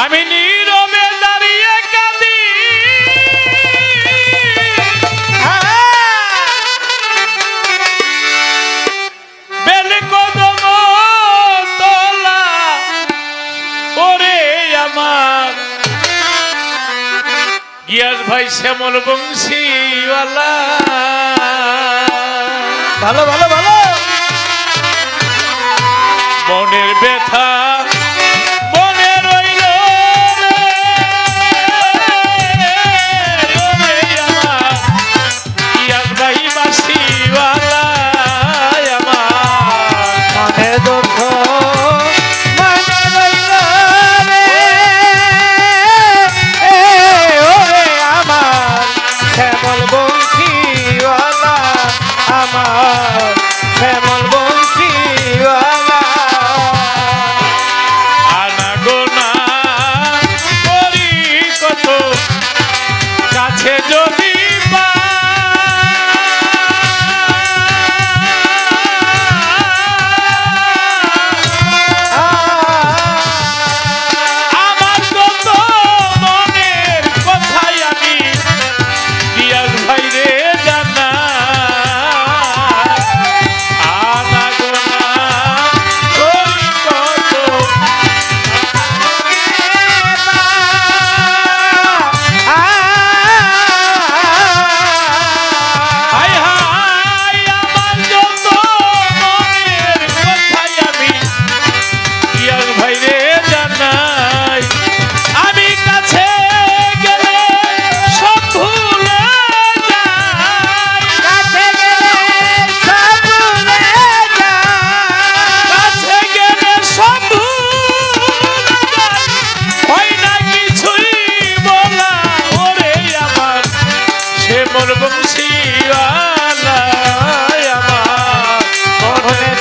আমি নীরবে দাঁড়িয়ে কাঁদি। বেলকদম তোলা ওরে আমার। গিয়াস ভাই শ্যামল বংশীওয়ালা। ভালো ভালো ভালো। মনের ব্যথা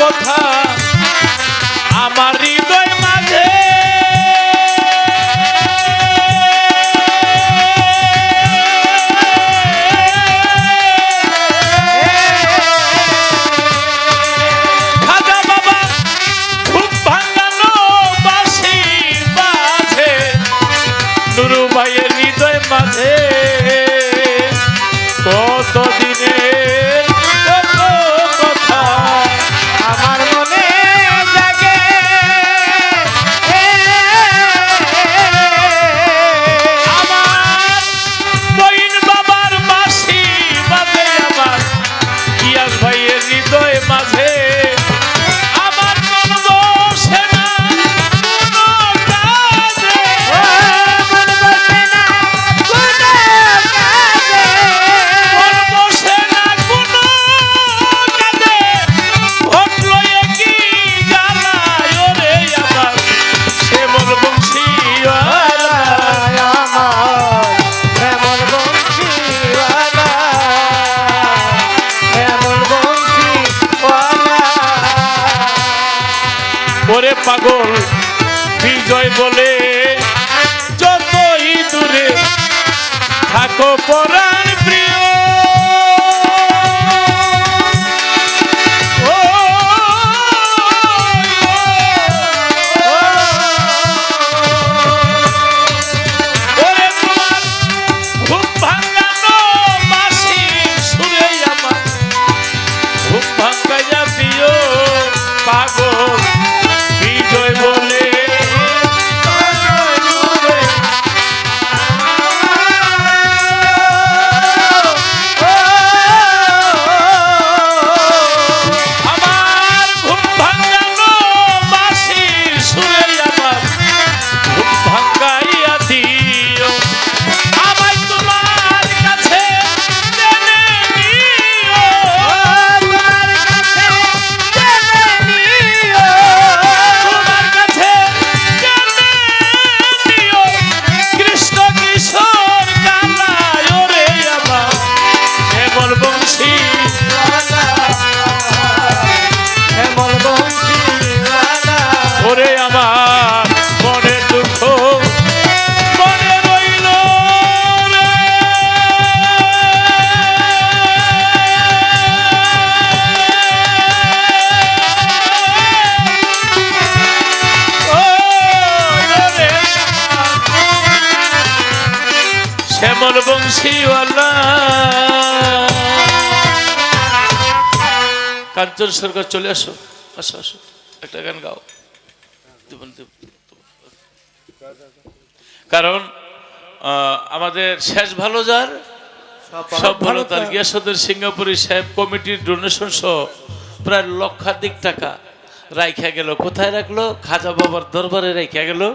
কথা। বলে যতই দূরে থাকো পরাণ প্রিয় বংশীওয়ালা। কাঞ্চন সরকার চলে আসো আসো আসো। একটা গান গাও। কারণ আমাদের শেষ ভালো যার সব ভালো তার। গিয়াসদের সিঙ্গাপুরি সাহেব কমিটির ডোনেশন সহ প্রায় লক্ষাধিক টাকা রাইখা গেল। কোথায় রাখল? খাজা বাবার দরবারে রাইখা গেল।